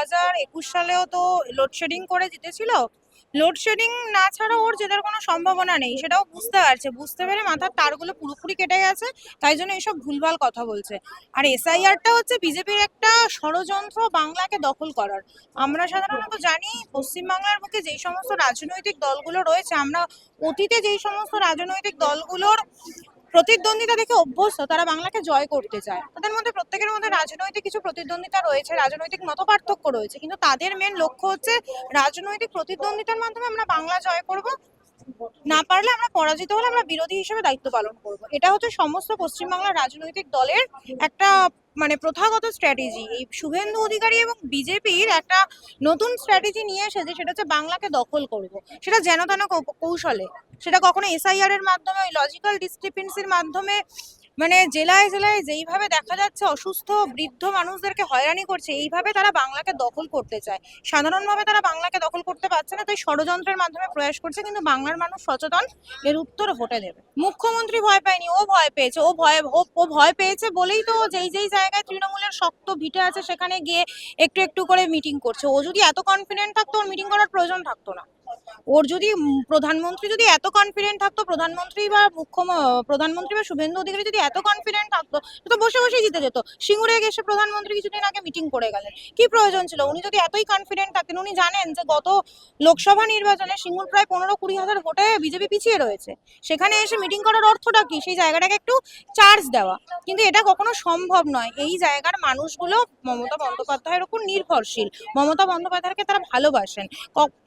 হাজার একুশ সালেও তো লোডশেডিং করে জিতেছিল। লোডশেডিং না ছাড়া ওর জেতার কোনো সম্ভাবনা নেই, সেটাও বুঝতে পারছে। বুঝতে পেরে মাথার তারগুলো পুরোপুরি কেটে গেছে, তাই জন্য এসব ভুলভাল কথা বলছে। আর এসআইআরটা হচ্ছে বিজেপির একটা ষড়যন্ত্র বাংলাকে দখল করার। আমরা সাধারণত জানি পশ্চিমবাংলার বুকে যেই সমস্ত রাজনৈতিক দলগুলো রয়েছে, আমরা অতীতে যেই সমস্ত রাজনৈতিক দলগুলোর প্রতিদ্বন্দ্বিতা দেখে অভ্যস্ত, তারা বাংলাকে জয় করতে চায়। তাদের মধ্যে প্রত্যেকের মধ্যে রাজনৈতিক কিছু প্রতিদ্বন্দ্বিতা রয়েছে, রাজনৈতিক মতপার্থক্য রয়েছে, কিন্তু তাদের মেন লক্ষ্য হচ্ছে রাজনৈতিক প্রতিদ্বন্দ্বিতার মাধ্যমে আমরা বাংলা জয় করব। না পারলে আমরা পরাজিত হলে আমরা বিরোধী হিসেবে দায়িত্ব পালন করব। এটা হচ্ছে সমস্ত পশ্চিমবাংলার রাজনৈতিক দলের একটা মানে প্রথাগত স্ট্র্যাটেজি এই শুভেন্দু অধিকারী এবং বিজেপির একটা নতুন স্ট্র্যাটেজি নিয়ে এসেছে, সেটা হচ্ছে বাংলাকে দখল করব। সেটা যেন তেন কৌশলে। সেটা কখনো এসআইআর এর মাধ্যমে, ওই লজিক্যাল ডিসক্রিপেন্সির মাধ্যমে মানে জেলায় জেলায় যেইভাবে দেখা যাচ্ছে অসুস্থ বৃদ্ধ মানুষদেরকে হয়রানি করছে, এইভাবে তারা বাংলাকে দখল করতে চায়। সাধারণভাবে তারা বাংলাকে দখল করতে পারছে না, তাই ষড়যন্ত্রের মাধ্যমে প্রয়াস করছে, কিন্তু বাংলার মানুষ সচেতন এর উত্তর ভোটে দেবে। মুখ্যমন্ত্রী ভয় পায়নি, ও ভয় পেয়েছে, ও ভয় ও ভয় পেয়েছে বলেই তো যেই যেই জায়গায় তৃণমূলের শক্ত ভিটে আছে, সেখানে গিয়ে একটু একটু করে মিটিং করছে। ও যদি এত কনফিডেন্ট থাকতো, ওর মিটিং করার প্রয়োজন থাকতো না। ওর যদি প্রধানমন্ত্রী যদি এত কনফিডেন্ট থাকতো, প্রধানমন্ত্রী বা মুখ্য প্রধানমন্ত্রী বা শুভেন্দু অধিকারী যদি এত কনফিডেন্ট থাকতো তো বসে বসেই জিতে যেত। সিঙ্গুরে এসে প্রধানমন্ত্রী কিছুদিন আগে মিটিং করে গেলেন। কি প্রয়োজন ছিল? উনি যদি এতই কনফিডেন্ট থাকতেন, উনি জানেন যে গত লোকসভা নির্বাচনে সিঙ্গুর প্রায় পনেরো কুড়ি হাজার ভোটে বিজেপি পিছিয়ে রয়েছে। সেখানে এসে মিটিং করার অর্থটা কি? সেই জায়গাটাকে একটু চার্জ দেওয়া। কিন্তু এটা কখনো সম্ভব নয়। এই জায়গার মানুষগুলো মমতা বন্দ্যোপাধ্যায়ের উপর নির্ভরশীল। মমতা বন্দ্যোপাধ্যায়কে তারা ভালোবাসেন।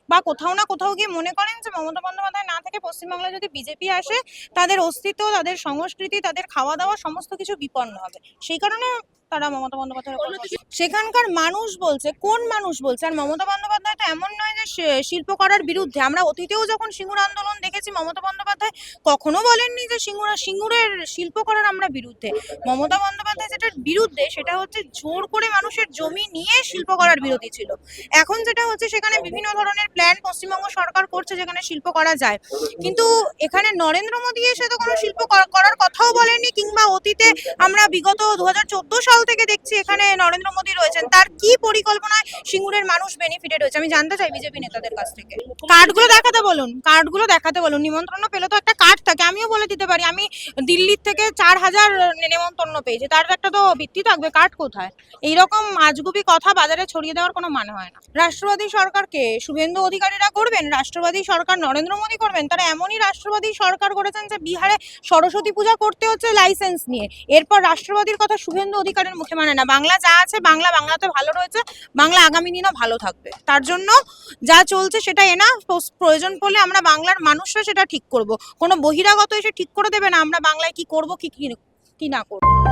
বা কোথাও না কোথাও গিয়ে মনে করেন যে মমতা বন্দ্যোপাধ্যায় না থেকে পশ্চিমবাংলায় যদি বিজেপি আসে, তাদের অস্তিত্ব, তাদের সংস্কৃতি, তাদের খাওয়া দাওয়া সমস্ত কিছু বিপন্ন হবে। সেই কারণে তারা মমতা বন্দ্যোপাধ্যায়ের সেখানকার মানুষ বলছে কোন মানুষ বলছে? আর মমতা বন্দ্যোপাধ্যায় তো এমন নয় যে শিল্প করার বিরুদ্ধে। আমরা অতীতেও যখন সিঙ্গুর আন্দোলন দেখেছি মমতা বন্দ্যোপাধ্যায় কখনো বলেননি যে সিঙ্গুরা সিঙ্গুরের শিল্প করার আমরা বিরুদ্ধে। মমতা বন্দ্যোপাধ্যায় যেটার বিরুদ্ধে সেটা হচ্ছে জোর করে মানুষের জমি নিয়ে শিল্প করার বিরোধী ছিল। এখন যেটা হচ্ছে সেখানে বিভিন্ন ধরনের প্ল্যান পশ্চিমবঙ্গ সরকার করছে যেখানে শিল্প করা যায়। কিন্তু এখানে নরেন্দ্র মোদী এসে তো কোনো শিল্প করার কথাও বলেননি কিংবা অতীতে আমরা বিগত দু হাজার চোদ্দ সাল থেকে দেখছি এখানে নরেন্দ্র মোদী রয়েছেন। তার কি পরিকল্পনায় সিঙ্গুরের মানুষ বেনিফিটেড হয়েছে? আমি জানতে চাই বিজেপি নেতাদের কাছ থেকে। কার্ডগুলো দেখাতে বলুন, কার্ডগুলো দেখাতে বলুন। নিমন্ত্রণ পেলে তো একটা কার্ড থাকে, আমিও বলে দিতে পারি। আমি দিল্লির থেকে চার হাজার নেমন্তন্ন পেয়েছি, তার একটা তো ভিত্তি থাকবে, কার্ড কোথায়? এইরকম আজগুবি কথা বাজারে ছড়িয়ে দেওয়ার কোনো মানে হয় না। রাষ্ট্রবাদী সরকারকে শুভেন্দু অধিকারীরা করবেন? রাষ্ট্রবাদী সরকার নরেন্দ্র মোদী করবেন? তারা এমনই রাষ্ট্রবাদী সরকার করেছেন যে বিহারে সরস্বতী পূজা করতে হচ্ছে লাইসেন্স নিয়ে। এরপর রাষ্ট্রবাদীর কথা শুভেন্দু অধিকারীর মুখে মানে না। বাংলা যা আছে বাংলা বাংলাতে ভালো রয়েছে, বাংলা আগামী দিনও ভালো থাকবে। তার জন্য যা চলছে সেটা এনা প্রয়োজন পড়লে আমরা বাংলার মানুষরা সেটা ঠিক করব। কোনো বহিরাগত এসে ঠিক করে দেবে না, আমরা বাংলায় কি করব কি- কি না করব।